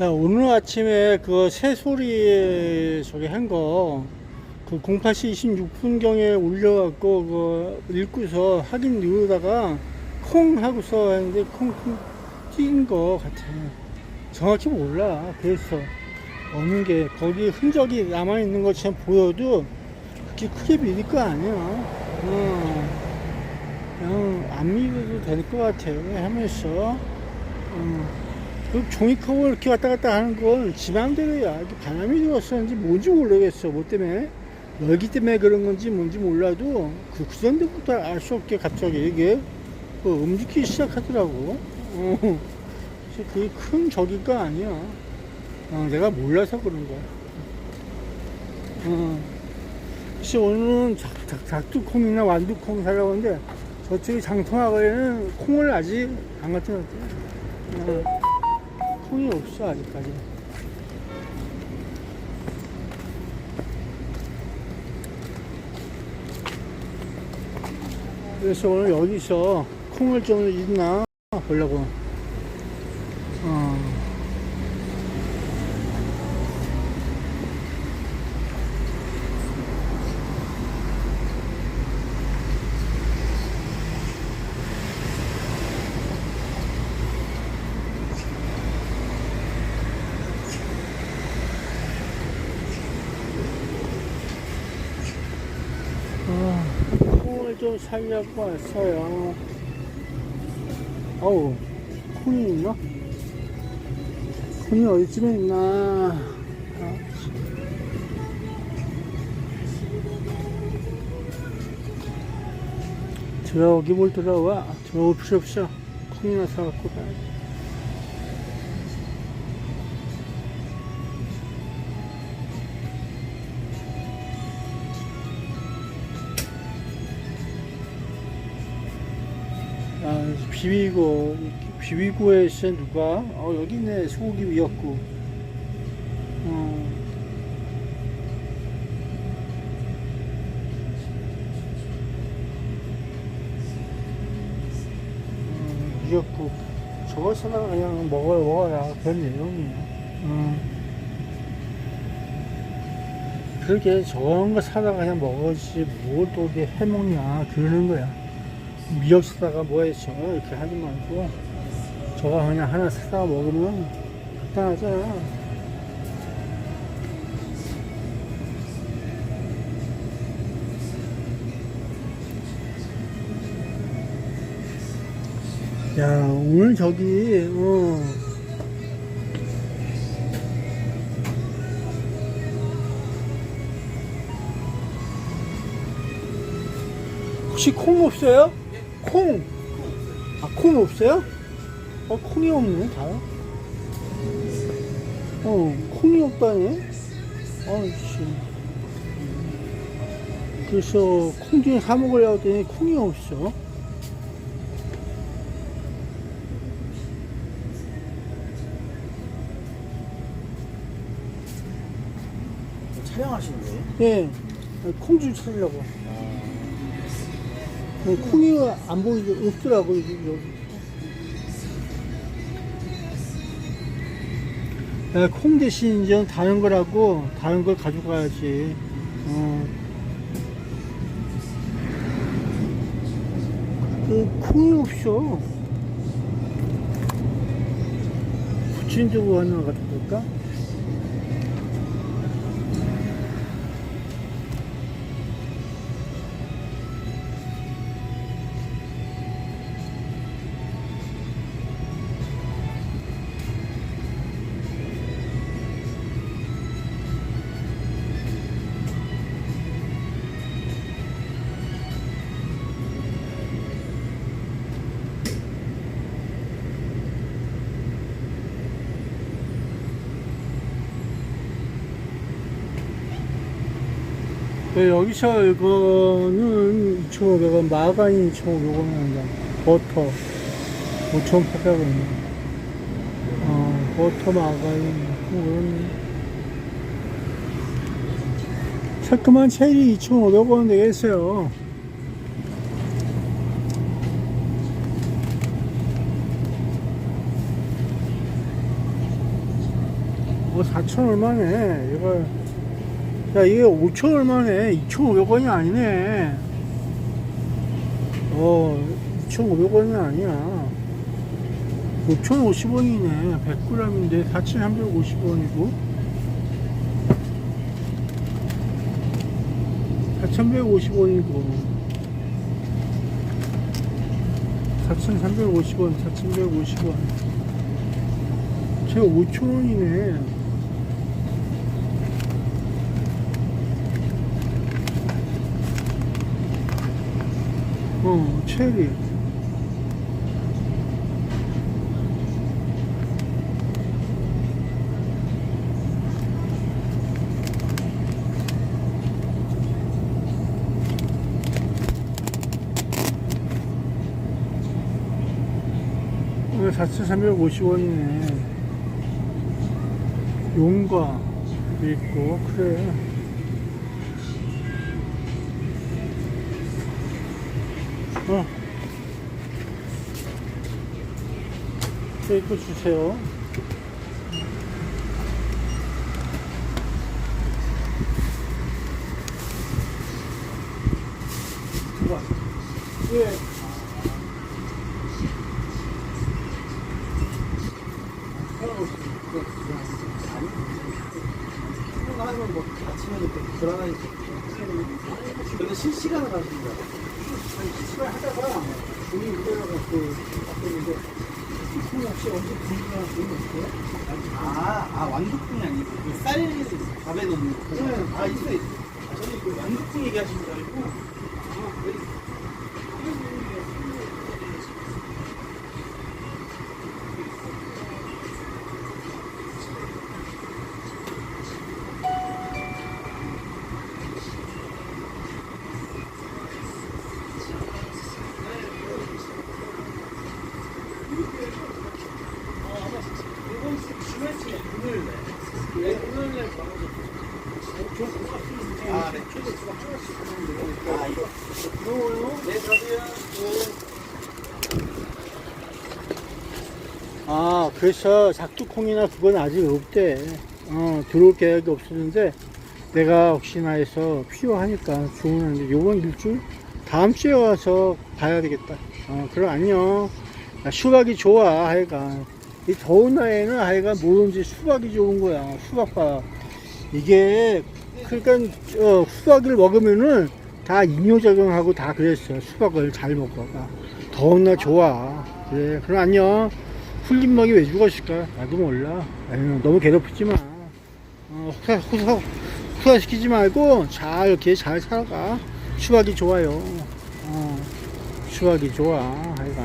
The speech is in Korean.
야, 오늘 아침에 그 새소리 저기 한 거, 그 08시 26분경에 올려갖고, 그, 읽고서 확인 누르다가, 콩 하고서 했는데, 콩콩 뛴거 같아. 정확히 몰라. 그래서, 어느 게, 거기 흔적이 남아있는 것처럼 보여도, 그렇게 크게 믿을 거 아니야. 어. 그냥 안 믿어도 될 것 같아. 하면서, 어. 그 종이컵을 이렇게 왔다 갔다 하는 건지 맘대로야. 이게 바람이 들어왔었는지 뭔지 모르겠어. 뭐 때문에. 열기 때문에 그런 건지 뭔지 몰라도 그, 그 정도부터 알 수 없게 갑자기 이게 그 움직이기 시작하더라고. 어. 그게 큰 저기가 아니야. 어, 내가 몰라서 그런 거야. 어. 오늘은 작, 작, 작두콩이나 완두콩 사려고 하는데 저쪽에 장통학원에는 콩을 아직 안 갖다 놨대. 어. 콩이 없어 아직까지. 그래서 오늘 여기서 콩을 좀 있나? 보려고. 어. 아, 콩을 좀 살려고 왔어요. 어우, 콩이 있나? 콩이 어디쯤에 있나? 아, 들어오기 뭘 들어와? 들어올 필요 없어. 콩이나 사갖고 가야지. 비비고, 비비고에서 누가, 어, 여기 있네, 소고기 위였고. 어. 어, 위였고. 저걸 사다가 그냥 먹어야, 먹어야 별 내용이야. 어. 그렇게 저런 거 사다가 그냥 먹어지, 뭘 또 이렇게 해먹냐, 그러는 거야. 미역 사다가 뭐 했어? 이렇게 하지 말고 저거 그냥 하나 사다가 먹으면 간단하잖아. 야 오늘 저기 어. 혹시 콩 없어요? 콩. 아, 콩 없어요? 어, 콩이 없네, 다. 어, 콩이 없다네? 아이씨. 그래서 콩좀 사먹으려고 했더니 콩이 없어. 촬영하시는 거예요? 예. 콩 좀 찾으려고. 네, 콩이 안 보이게 없더라고, 여기. 여기. 야, 콩 대신 이제 다른 거라고, 다른 걸 가져가야지. 어. 그, 콩이 없어. 부침두부 하나 볼까? 네, 여기서 이거는 2,500원, 마가인 2,500원 한다. 버터 5,800원. 어, 버터 마가인, 뭐 그런. 새콤한 체리 2,500원 되겠어요. 어, 4천 얼마네. 이거, 야, 이게 5천 얼마네. 2,500원이 아니네. 어, 2,500원이 아니야. 5,050원이네. 100g인데 4,350원이고. 4,150원이고. 4,350원, 4,150원. 제가 5,000원이네. 어, 체리. 오늘 4,350원이네. 용과 있고, 그래. 어. 이거 주세요. 봐. 예. 하면 뭐 아침에 이렇게 불안하니까 근데 하시는 거야 시간 하다가 무대가 그 바뀌었는데 손 없이 언제 분리가 되는 없어요? 아, 아 완두콩이 아니고 그쌀 밥에 넣는 거 네. 아 있어요 아, 저는 그 완두콩 얘기하시는 줄 알고 이번 주 주말쯤에 금요일 날 네, 금요일 날 아, 네. 아, 이거. 고마워요. 네, 들어가세요. 아, 그래서 작두콩이나 그건 아직 없대. 어, 들어올 계획이 없었는데, 내가 혹시나 해서 필요하니까 주문하는데, 요번 일주일? 다음 주에 와서 봐야 되겠다. 어, 그럼 안녕. 야, 수박이 좋아, 하여간. 이 더운 날에는 하여간 뭐든지 수박이 좋은 거야. 수박 봐. 이게, 그러니까, 어, 수박을 먹으면은 다 이뇨작용하고 다 그랬어. 수박을 잘 먹어봐. 더운 날 좋아. 그래, 그럼 안녕. 풀린 먹이 왜 죽었을까? 나도 몰라. 에휴, 너무 괴롭히지 마. 어, 후사, 후사, 후사시키지 말고 잘, 이렇게 잘 살아가. 수박이 좋아요. 어, 수박이 좋아. 하여간.